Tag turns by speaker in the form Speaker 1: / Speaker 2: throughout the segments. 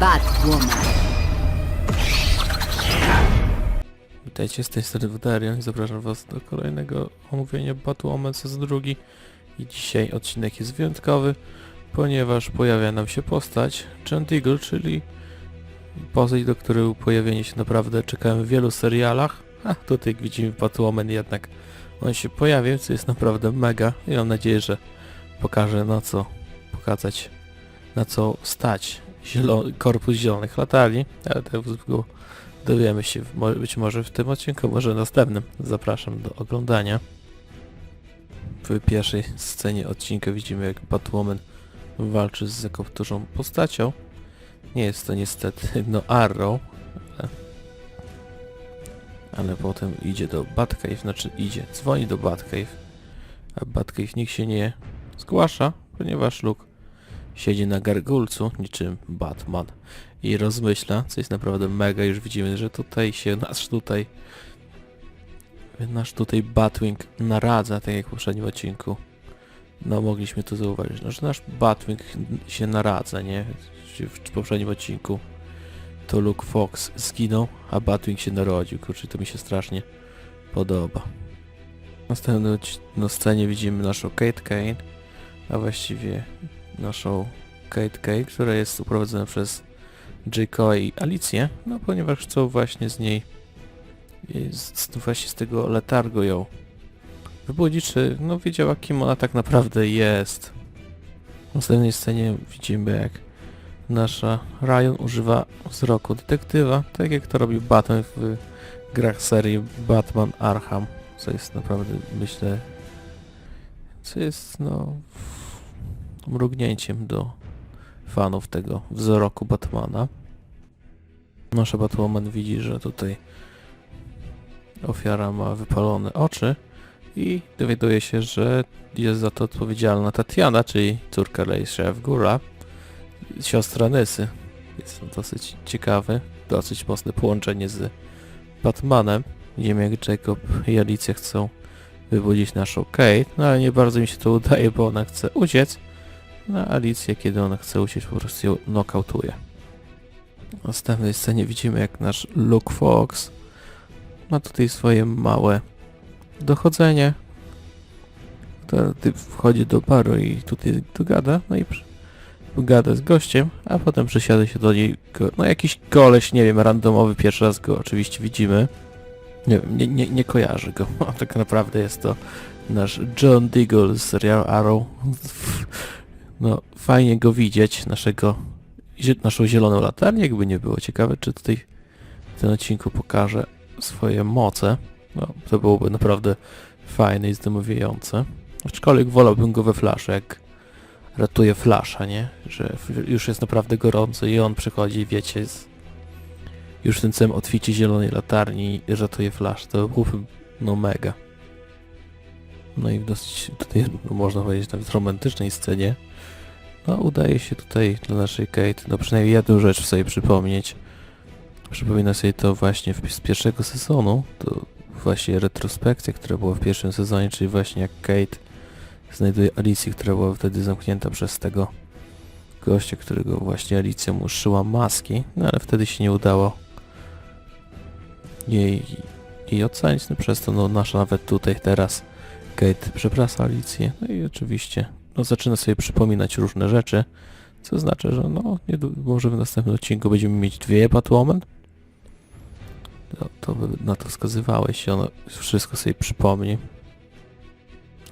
Speaker 1: Batwoman.
Speaker 2: Witajcie, z tej strony i zapraszam was do kolejnego omówienia Batwoman sezon drugi. I dzisiaj odcinek jest wyjątkowy, ponieważ pojawia nam się postać Chant Eagle, czyli postać, do której pojawienie się naprawdę czekałem w wielu serialach. A tutaj jak widzimy Batwoman jednak on się pojawił, co jest naprawdę mega i mam nadzieję, że pokaże na co pokazać, na co stać zielo korpus zielonych latarni, ale go dowiemy się być może w tym odcinku, może następnym. Zapraszam do oglądania. W pierwszej scenie odcinka widzimy jak Batwoman walczy z zakopturzą postacią. Nie jest to niestety no Arrow, ale, ale potem idzie do Batcave, znaczy idzie, dzwoni do Batcave, a Batcave nikt się nie zgłasza, ponieważ Luke siedzi na gargulcu niczym Batman i rozmyśla, co jest naprawdę mega, już widzimy, że tutaj się nasz tutaj nasz tutaj Batwing naradza, tak jak w poprzednim odcinku. No mogliśmy to zauważyć, no, że nasz Batwing się naradza, nie? W poprzednim odcinku to Luke Fox zginął, a Batwing się narodził, kurczę, to mi się strasznie podoba. Odci- no, scenie widzimy naszą Kate Kane, a właściwie naszą Kate Kane, która jest uprowadzona przez Jake'a i Alicję, no ponieważ chcą właśnie z niej i z, właśnie z tego letargu ją wybudzić, czy no wiedziała kim ona tak naprawdę jest. W następnej scenie widzimy jak nasza Ryan używa wzroku detektywa, tak jak to robi Batman w grach serii Batman Arkham, co jest naprawdę myślę co jest no mrugnięciem do fanów tego wzroku Batmana. Nasza Batwoman widzi, że tutaj ofiara ma wypalone oczy i dowiaduje się, że jest za to odpowiedzialna Tatiana, czyli córka Lejsza Góra, siostra Nysy. Jest to dosyć ciekawe, dosyć mocne połączenie z Batmanem. Widzimy jak Jacob i Alicja chcą wybudzić naszą Kate, no ale nie bardzo mi się to udaje, bo ona chce uciec. No a Alicja, kiedy ona chce uciec, po prostu ją nokautuje. W następnej scenie widzimy jak nasz Luke Fox ma tutaj swoje małe dochodzenie. To ty wchodzi do baru i tutaj tu gada, no i gada z gościem, a potem przysiada się do niej, no jakiś koleś, nie wiem, randomowy, pierwszy raz go oczywiście widzimy. Nie wiem, nie, nie, nie kojarzy go, tak naprawdę jest to nasz John Diggle z serialu Arrow. No, fajnie go widzieć, naszego, naszą zieloną latarnię, jakby nie było. Ciekawe, czy tutaj w tym odcinku pokaże swoje moce. No, to byłoby naprawdę fajne i zdemowiające. Aczkolwiek wolałbym go we flaszu, jak ratuje flasza, nie? Że już jest naprawdę gorąco i on przychodzi, wiecie, z już w tym całym otwicie zielonej latarni ratuje flash. To byłoby, no mega. No i w dosyć tutaj, można powiedzieć, nawet romantycznej scenie, no udaje się tutaj dla naszej Kate, no przynajmniej jedną rzecz sobie przypomnieć. Przypomina sobie to właśnie z pierwszego sezonu, to właśnie retrospekcja, która była w pierwszym sezonie, czyli właśnie jak Kate znajduje Alicję, która była wtedy zamknięta przez tego gościa, którego właśnie Alicja mu szyła maski, no ale wtedy się nie udało jej, jej ocenić, no przez to no nasza nawet tutaj teraz Kate przeprasza Alicję, no i oczywiście no zaczyna sobie przypominać różne rzeczy, co znaczy, że no niedłu- może w następnym odcinku będziemy mieć dwie Batwoman. To, to na to wskazywałeś i ona wszystko sobie przypomni.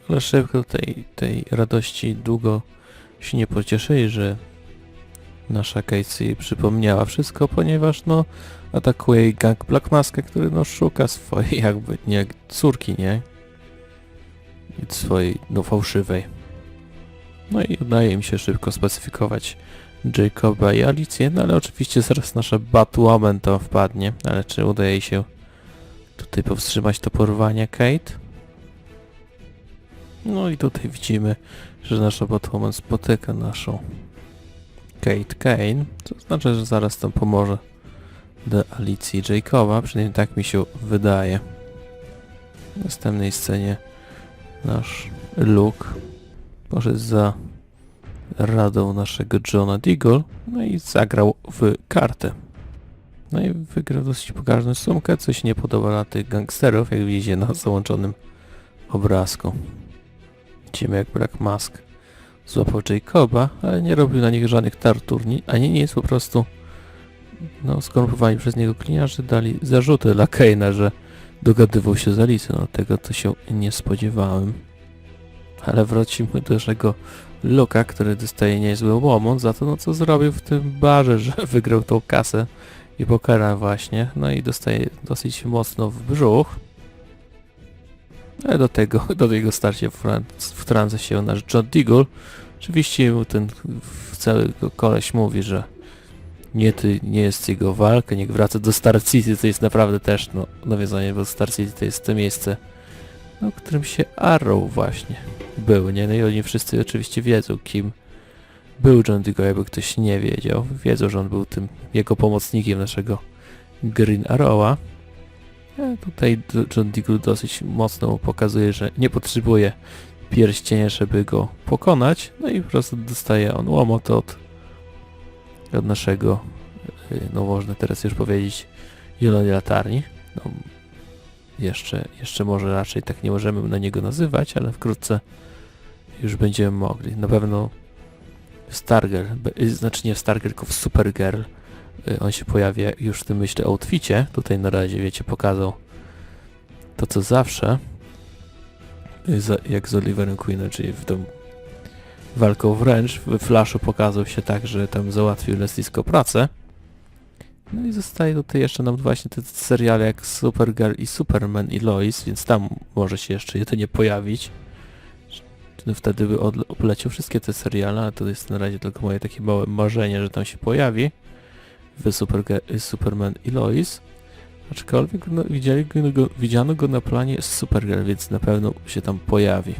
Speaker 2: Ale szybko tej, tej radości długo się nie pocieszyli, że nasza sobie przypomniała wszystko, ponieważ no atakuje gang Black Maska, który no szuka swojej jakby nie córki, nie? Swojej no fałszywej. No i udaje im się szybko spacyfikować Jacoba i Alicję, no ale oczywiście zaraz nasza Batwoman to wpadnie, ale czy udaje się tutaj powstrzymać to porwanie Kate? No i tutaj widzimy, że nasza Batwoman spotyka naszą Kate Kane, co znaczy, że zaraz tam pomoże do Alicji Jacoba, przynajmniej tak mi się wydaje. W następnej scenie nasz Luke poszedł za radą naszego Johna Deagle, no i zagrał w kartę. No i wygrał dosyć pokaźną sumkę, co się nie podoba na tych gangsterów, jak widzicie na załączonym obrazku. Widzimy jak Black Mask złapał Jacoba, ale nie robił na nich żadnych tartur, ni- ani nic, po prostu no, skorumpowani przez niego kliniarze dali zarzuty dla Kane'a, że dogadywał się z Alicją, no tego to się nie spodziewałem. Ale wrócimy do naszego Luka, który dostaje niezły łomot za to, no co zrobił w tym barze, że wygrał tą kasę i pokera właśnie, no i dostaje dosyć mocno w brzuch. Ale do tego, do tego starcia w, w trance się nasz John Deagle. Oczywiście mu ten cały koleś mówi, że nie, ty, nie jest jego walka, niech wraca do Star City, to jest naprawdę też no, nawiązanie, bo Star City to jest to miejsce, no, którym się Arrow właśnie był, nie? No i oni wszyscy oczywiście wiedzą, kim był John Deagle, jakby ktoś nie wiedział. Wiedzą, że on był tym jego pomocnikiem naszego Green Arrowa. A tutaj John Deagle dosyć mocno pokazuje, że nie potrzebuje pierścienia, żeby go pokonać. No i po prostu dostaje on łomot od, od naszego, y, no można teraz już powiedzieć, zielonej latarni. No, jeszcze, jeszcze może raczej tak nie możemy na niego nazywać, ale wkrótce już będziemy mogli. Na pewno Stargirl, be- y, znaczy nie w Stargirl, tylko w Supergirl. y, On się pojawia już w tym myślę outficie. Tutaj na razie, wiecie, pokazał to co zawsze. y, Jak z Oliverem Queenem, czyli w tą walką wręcz. W Flashu pokazał się tak, że tam załatwił Leslisko pracę. No i zostaje tutaj jeszcze nam właśnie te seriale jak Supergirl i Superman i Lois, więc tam może się jeszcze jedynie pojawić. No wtedy by obleciał wszystkie te seriale, ale to jest na razie tylko moje takie małe marzenie, że tam się pojawi w Superge- Superman i Lois. Aczkolwiek no, widzieli go, widziano go na planie Supergirl, więc na pewno się tam pojawi.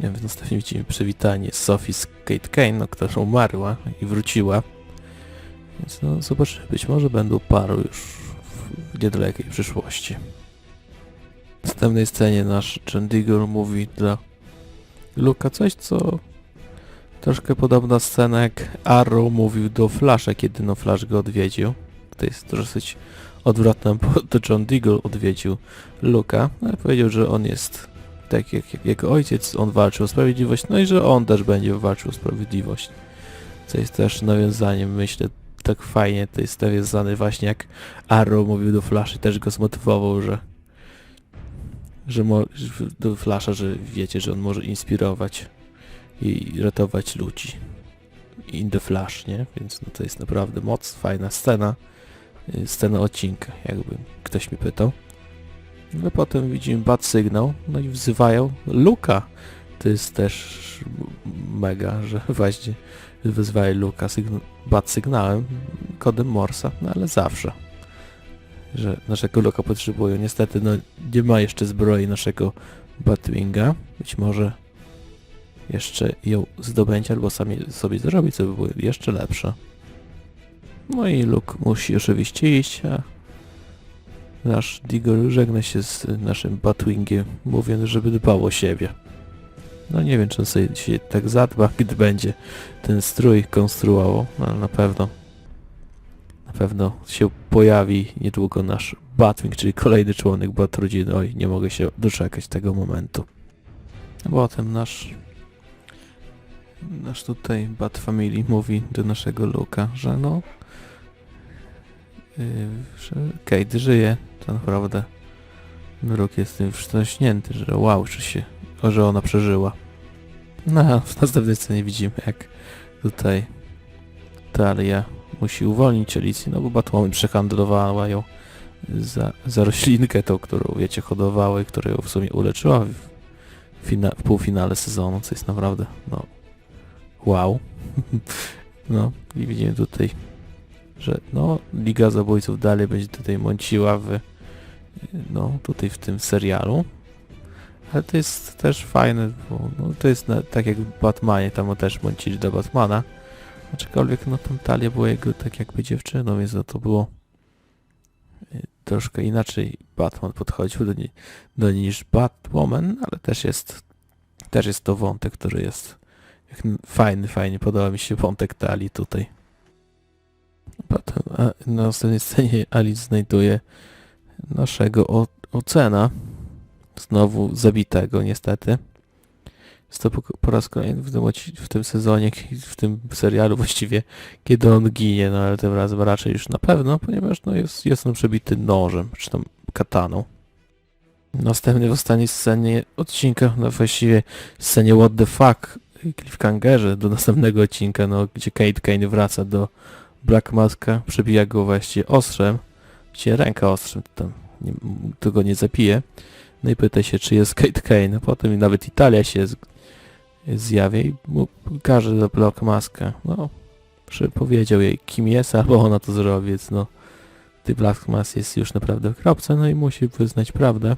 Speaker 2: Nie wiem, następnie widzimy przywitanie Sophie z Kate Kane, no, która umarła i wróciła. Więc no zobaczymy, być może będą paru już w niedalekiej przyszłości. W następnej scenie nasz Deagle mówi dla Luka coś, co troszkę podobna scena jak Arrow mówił do Flasha, kiedy no Flash go odwiedził. To jest dosyć odwrotne, bo to John Deagle odwiedził Luka, ale powiedział, że on jest tak jak, jak jego ojciec, on walczył o sprawiedliwość, no i że on też będzie walczył o sprawiedliwość. Co jest też nawiązaniem, myślę, tak fajnie, to jest nawiązane właśnie jak Arrow mówił do Flasha i też go zmotywował, że że mo- do Flasha, że wiecie, że on może inspirować i ratować ludzi. In the Flash, nie? Więc no to jest naprawdę moc, fajna scena. y, Scena odcinka, jakby ktoś mi pytał. No potem widzimy bad sygnał, no i wzywają Luka. To jest też mega, że właśnie wyzwają Luka sygn- bad sygnałem, kodem Morsa, no ale zawsze że naszego Luka potrzebują. Niestety no nie ma jeszcze zbroi naszego Batwinga. Być może jeszcze ją zdobędzie albo sami sobie zrobi, co by było jeszcze lepsze. No i Luke musi oczywiście iść, a nasz Digger żegna się z naszym Batwingiem, mówiąc, żeby dbał o siebie. No nie wiem, czy on sobie się tak zadba, gdy będzie ten strój konstruował, no, ale na pewno na pewno się pojawi niedługo nasz Batwing, czyli kolejny członek Bat rodziny. Oj, nie mogę się doczekać tego momentu. Potem nasz nasz tutaj Bat Family mówi do naszego Luka, że no yy, że Kate żyje, to naprawdę Luke jest tym wstrząśnięty, że wow, że się, że ona przeżyła. No w następnej scenie widzimy jak tutaj Talia musi uwolnić Alicję, no bo Batwoman przehandlowała ją za, za roślinkę tą, którą wiecie hodowała i która ją w sumie uleczyła w, fina, w półfinale sezonu, co jest naprawdę no wow. no i widzimy tutaj, że no Liga Zabójców dalej będzie tutaj mąciła w no tutaj w tym serialu. Ale to jest też fajne, bo no, to jest na, tak jak w Batmanie, tam też mącili do Batmana. Aczkolwiek no tam Talia była jego tak jakby dziewczyną, więc no to było y, troszkę inaczej Batman podchodził do niej, do niej niż Batwoman, ale też jest też jest to wątek, który jest fajny, fajnie, podoba mi się wątek Tali tutaj. Potem na następnej scenie Alice znajduje naszego ocena. Znowu zabitego niestety. Jest to po, raz kolejny w tym, sezonie, w tym serialu właściwie, kiedy on ginie, no ale tym razem raczej już na pewno, ponieważ no jest, jest on przebity nożem, czy tam kataną. Następny w ostatniej scenie odcinka, no właściwie scenie what the fuck, cliffhangerze do następnego odcinka, no gdzie Kate Kane wraca do Black Maska, przebija go właściwie ostrzem, gdzie ręka ostrzem, tam nie, to go nie zabije. No i pyta się, czy jest Kate Kane, a potem nawet Italia się zjawia i mu każe do Black Maska. No, powiedział jej, kim jest, albo ona to zrobi, więc no, ty Black Mask jest już naprawdę w kropce, no i musi wyznać prawdę.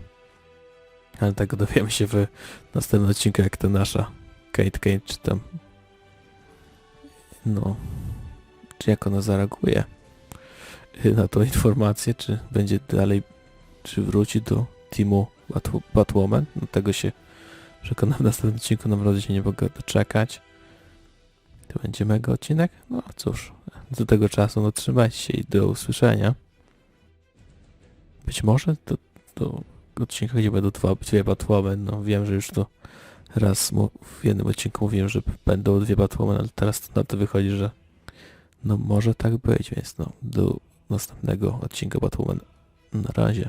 Speaker 2: Ale tego dowiemy się w następnym odcinku, jak to nasza Kate Kane, czy tam... No... Czy jak ona zareaguje na tą informację, czy będzie dalej... Czy wróci do teamu Bat Batwoman? No tego się przekonam w następnym odcinku, naprawdę się nie mogę doczekać. To będzie mega odcinek? No cóż, do tego czasu no trzymajcie się i do usłyszenia. Być może to, to odcinkach, gdzie będą dwa, dwie Batwoman, no wiem, że już to raz w jednym odcinku mówiłem, że będą dwie Batwoman, ale teraz to na to wychodzi, że no może tak być, więc no do następnego odcinka Batwoman na razie.